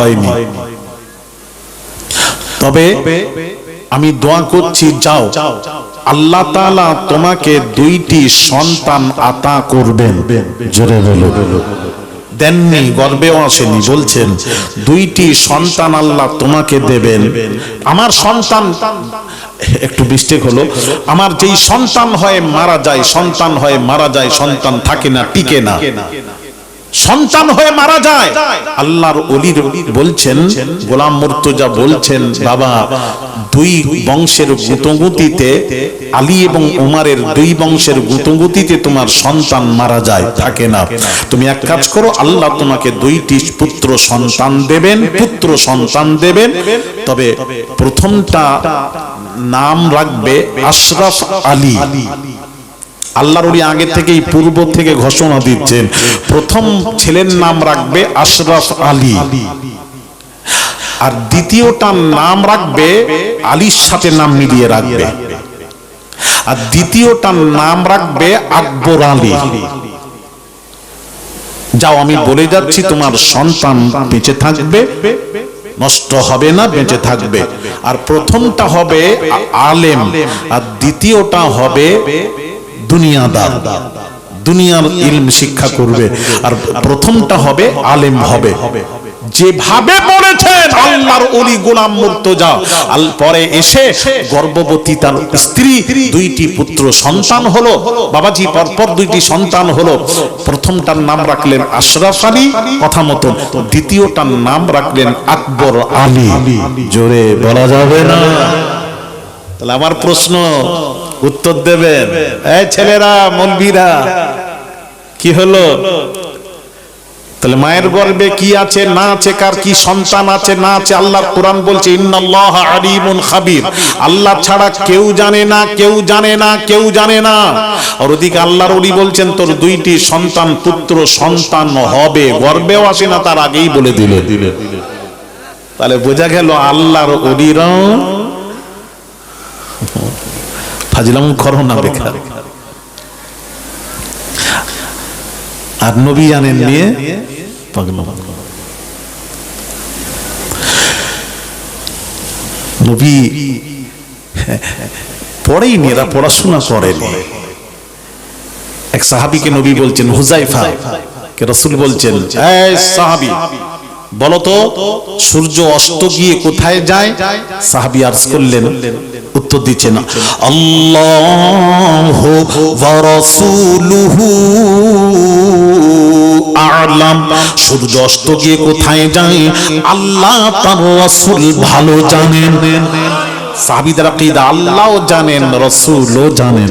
হয়নি। তবে আমি দোয়া করছি, যাও। আল্লাহ তাআলা তোমাকে দুইটি সন্তান আতা করবেন। জোরে বলো। দেননি গর্বেও আসেনি, বলছেন, দুইটি সন্তান আল্লাহ তোমাকে দেবেন। আমার সন্তান, একটু মিস্টেক হলো, আমার যেই সন্তান হয় মারা যায়, সন্তান হয় মারা যায়, সন্তান থাকে না, টিকে না। সন্তান হয়ে মারা যায়। আল্লাহর অলির বলছেন গোলাম মুর্তজা বলছেন বাবা দুই বংশের গুতগুতিতে আলী এবং উমারের দুই বংশের গুতগুতিতে তোমার সন্তান মারা যায়। থাকে না। তুমি এক কাজ করো আল্লাহ তোমাকে দুইটি পুত্র সন্তান দেবেন পুত্র সন্তান দেবেন। তবে প্রথমটা নাম রাখবে আশরাফ আলী। আল্লাহর উনি আগে থেকেই পূর্ব থেকে ঘোষণা দিচ্ছেন। প্রথম ছেলের নাম রাখবে আশরাফ আলী। আর দ্বিতীয়টার নাম রাখবে আলীর সাথে নাম মিলিয়ে রাখবে। আর দ্বিতীয়টার নাম রাখবে আকবর আলী। যাও, আমি বলে যাচ্ছি, তোমার সন্তান বেঁচে থাকবে, নষ্ট হবে না, বেঁচে থাকবে। আর প্রথমটা হবে আলেম, আর দ্বিতীয়টা হবে দুনিয়াদার। দুনিয়ার ইলম শিক্ষা করবে। আর প্রথমটা হবে আলেম হবে। যেভাবে বলেছেন আল্লাহর ওলি গোলাম মুর্তজা আল পরে এসে গর্ভবতী তার স্ত্রী দুইটি পুত্র সন্তান হলো। বাবাজি পরপর দুইটি সন্তান হলো। প্রথমটার নাম রাখলেন আশরাফ আলী কথা মতন। দ্বিতীয়টার নাম রাখলেন আকবর আলী। জোরে বলা যাবে না। তাহলে আমার প্রশ্ন উত্তর দেবেন। এই ছেলেরা মলবিরা কি হলো? তাহলে মায়ের গর্বে কি আছে, না আছে, কার কি সন্তান আছে, না আছে, আল্লাহর কোরআন বলছে, ইন্নাল্লাহ আল্লাহ ছাড়া কেউ জানে না, কেউ জানে না, কেউ জানে না। আর ওদিকে আল্লাহর ওলি বলছেন, তোর দুইটি সন্তান, পুত্র সন্তান হবে, গর্বেও আসে না, তার আগেই বলে দিলে। তাহলে বোঝা গেল আল্লাহর ওলিরাও ফাজিলাম করো না বেকার আর নবী জানেন নিয়ে নবী পড়েইনি এরা পড়াশোনা করেনি এক সাহাবিকে নবী বলছেন, হুজাইফা, কে রসুল বলছেন সাহাবি বলতো, সূর্য অস্ত গিয়ে কোথায় যায়? সাহাবি আর্জ করলেন, উত্তর দিচ্ছেন, আল্লাহ সূর্য অস্ত গিয়ে কোথায় যায়? আল্লাহ তার রাসূল ভালো জানেন। সাহাবীদের আল্লাহও জানেন, রাসূলও জানেন।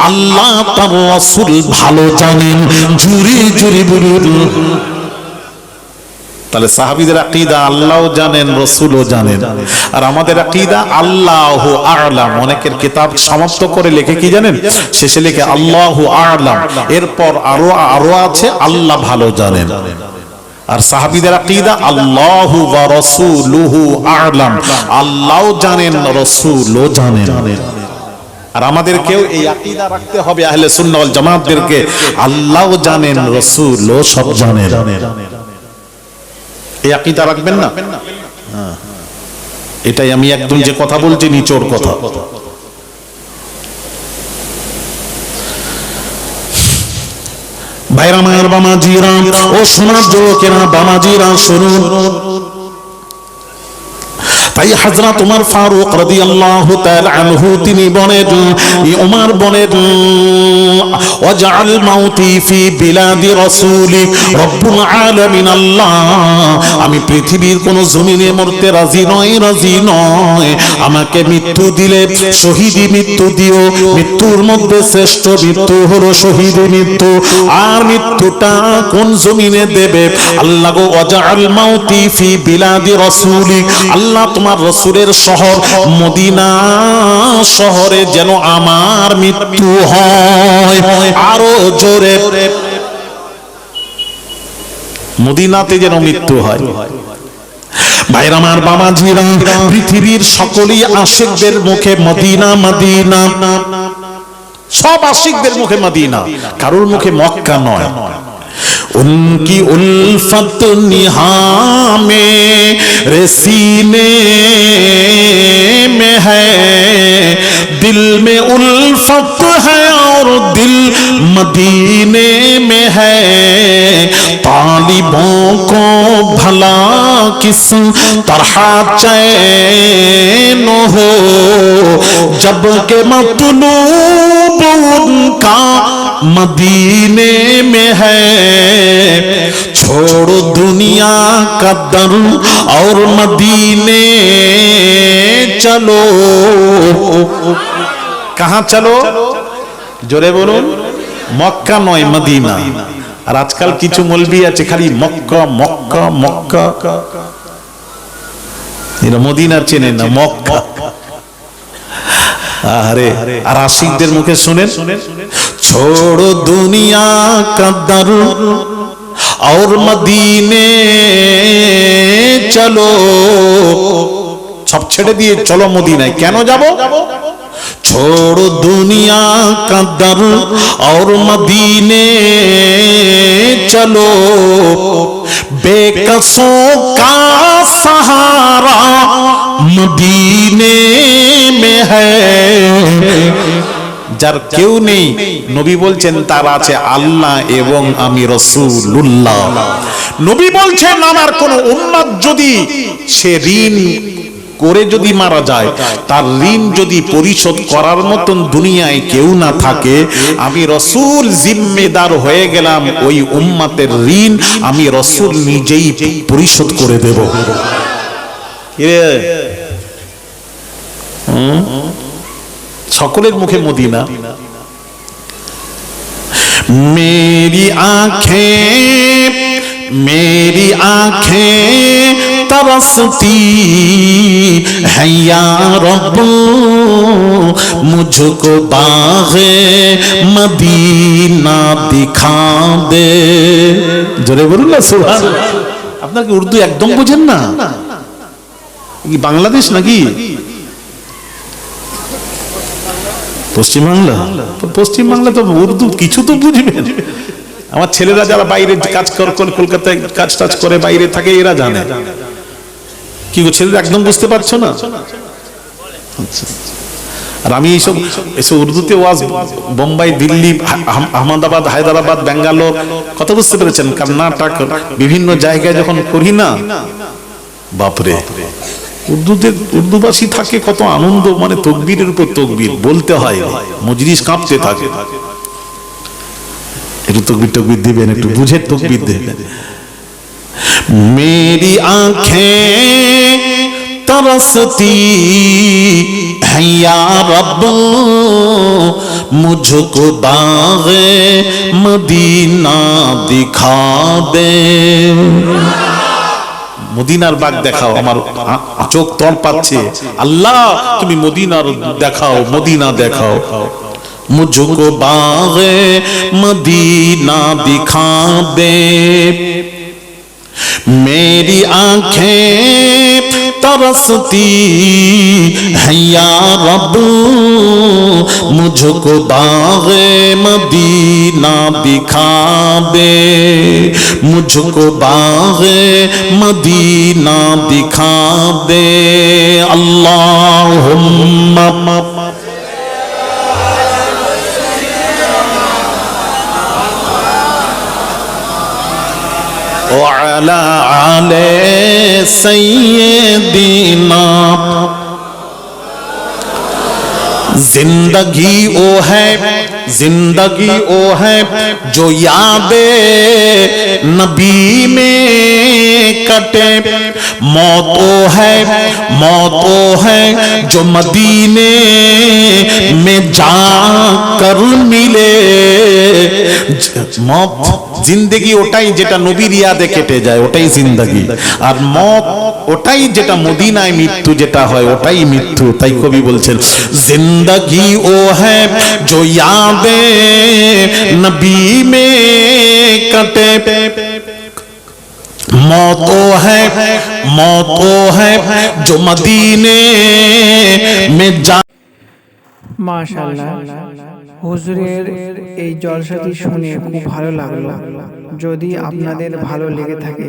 আল্লাহ তার রাসূল ভালো জানেন। জুরি জুরি বলুন। তাহলে সাহাবীদের আকীদা আল্লাহও জানেন, রাসূলও জানেন। আর আমাদের আকীদা আল্লাহু আ'লাম। অনেকের কিতাব সমাপ্ত করে লেখে কি জানেন? শেষে লেখে আল্লাহ আ'লাম। এরপর আরও আরও আছে, আল্লাহ ভালো জানেন। আর সাহাবিদের আকীদা আল্লাহ ওয়া রাসূলুহু আ'লাম। আল্লাহও জানেন, রাসূলও জানেন। আর আমাদের কেউ এই আকীদা রাখতে হবে আহলে সুন্নাহ ওয়াল জামাতদেরকে। আল্লাহও জানেন, রাসূলও সব জানেন। এই আকীদা রাখবেন না? হ্যাঁ। এটাই আমি একদম যে কথা বলছি, নিচোর কথা। ভাইরা, মায়ের বামাজিরা ও শোনার যুবকেরা বামাজিরা, শুনুন। তাই ভাই হযরত ওমর ফারুক রাদিয়াল্লাহু তাআলা আনহু, তিনি বলেন, ই ওমর বলেন আমি পৃথিবীর কোন জমিনে মরতে রাজি নয় রাজি নয়। আমাকে মৃত্যু দিলে শহীদি মৃত্যু দিও, মৃত্যুর মধ্যে শ্রেষ্ঠ মৃত্যু হলো শহীদ মৃত্যু। আর মৃত্যুটা কোন জমিনে দেবে? আল্লাহ গো, ওয়াজআল মাউতি ফি বিলাদি রাসূলি, আল্লাহ তোমার রসুলের শহর, মদিনা শহরে যেন আমার মৃত্যু হয়। আরও জোরে। মদিনাতে যেন মৃত্যু হয়। আমার পৃথিবীর সকলেই আশিকদের মুখে মদিনা মদিনা। সব আশিকদের মুখে মদিনা। কারোর মুখে মক্কা নয়। उनकी उल्फत निहा में, रसीने में है। दिल में उल्फत है और दिल मदीने में है। तालिबों को भला किस तरह चैन हो? जब के मतलूब उनका मदीने में है छोड़ो दुनिया का दर और मदीने चलो कहाँ चलो জোরে বলুন মক্কা নয় মদিনা আর আজকাল কিছু মলবি আছে খালি মক্কা মক্কা মক্কা এরা মদিনার চেনে না মক্কা আরে আর আশিকদের মুখে শুনেন छोड़ो दुनिया का दर और मदीने চলো সব ছেড়ে দিয়ে চলো মদিনায় কেন যাব छोड़ो दुनिया का दर और मदीने चलो बेकसों का सहारा मदीने में है যার কেউ নেই নবী বলছেন তার আছে আল্লাহ এবং আমি রসুল্লাহ নবী বলছেন আমার কোন উম্মাদ যদি সে ঋণ করে যদি মারা যায় তার ঋণ যদি পরিশোধ করার মতন দুনিয়ায় কেউ না থাকে আমি রসুল জিম্মেদার হয়ে গেলাম ওই উম্মাতের ঋণ আমি রসুল নিজেই পরিশোধ করে দেব। হুম? সকলের মুখে মদিনা मेरी आंखें मेरी आंखें तरसती है या रब मुझको बागे मदीना दिखा दे জোরে বলুন না সুবহান আপনার কি উর্দু একদম বোঝেন না কি বাংলাদেশ নাকি পশ্চিমবাংলা? পশ্চিমবাংলা তো উর্দু কিছু তো বুঝবেন আমার ছেলেরা যারা বাইরে কাজ কর কলকাতায় কাজ টাজ করে, বাইরে থাকে, এরা জানে। কি ছেলেরা একদম বুঝতে পারছ না? আচ্ছা। আর আমি এইসব এসব উর্দুতে ওয়াজ বোম্বাই, দিল্লি আহমেদাবাদ, হায়দ্রাবাদ, ব্যাঙ্গালোর কথা বুঝতে পেরেছেন? কর্ণাটক, বিভিন্ন জায়গায় যখন করি না, বাপরে। উর্দুতে উর্দুভাষী থাকে কত আনন্দ মানে তকবীরের উপর তকবীর বলতে হয় মজলিস কাঁপতে থাকে একটু তকবীর টকবীর দিবেন একটু বুঝে তকবীর দেবেন मेरी आंखें तरसती है या रब मुझको बागे मदीना दिखा दे মদিনার বাঘ দেখাও আমার চোখ তর পাচ্ছে। আল্লাহ তুমি মদিনার দেখাও মদিনা দেখাও। মুঝকো বাগে মদিনা দিখা মেরি আঁখেं तरसती है या रब मुझको बागे मदीना दिखा दे मुझको बागे मदीना दिखा दे صل على سيدنا जिंदगी वो है जिंदगी वो है जो याद नबी में कटे मौत वो है मौत वो है जो मदीने में जाकर मिले মত জিন্দগি ওটাই যেটা নবীর ইয়াদে কেটে যায় ওটাই জিন্দগি আর মত ওটাই যেটা মদিনায় মৃত্যু যেটা হয় ওটাই মৃত্যু তাই কবি বলছেন। জিন্দগি ও হ্যাঁ কাটে। মতো হ্যাঁ মতো হ্যাঁ জো মদিনে মে যা হুজুরের এই জলসাটি শুনে খুব ভালো লাগল। যদি আপনাদের ভালো লেগে থাকে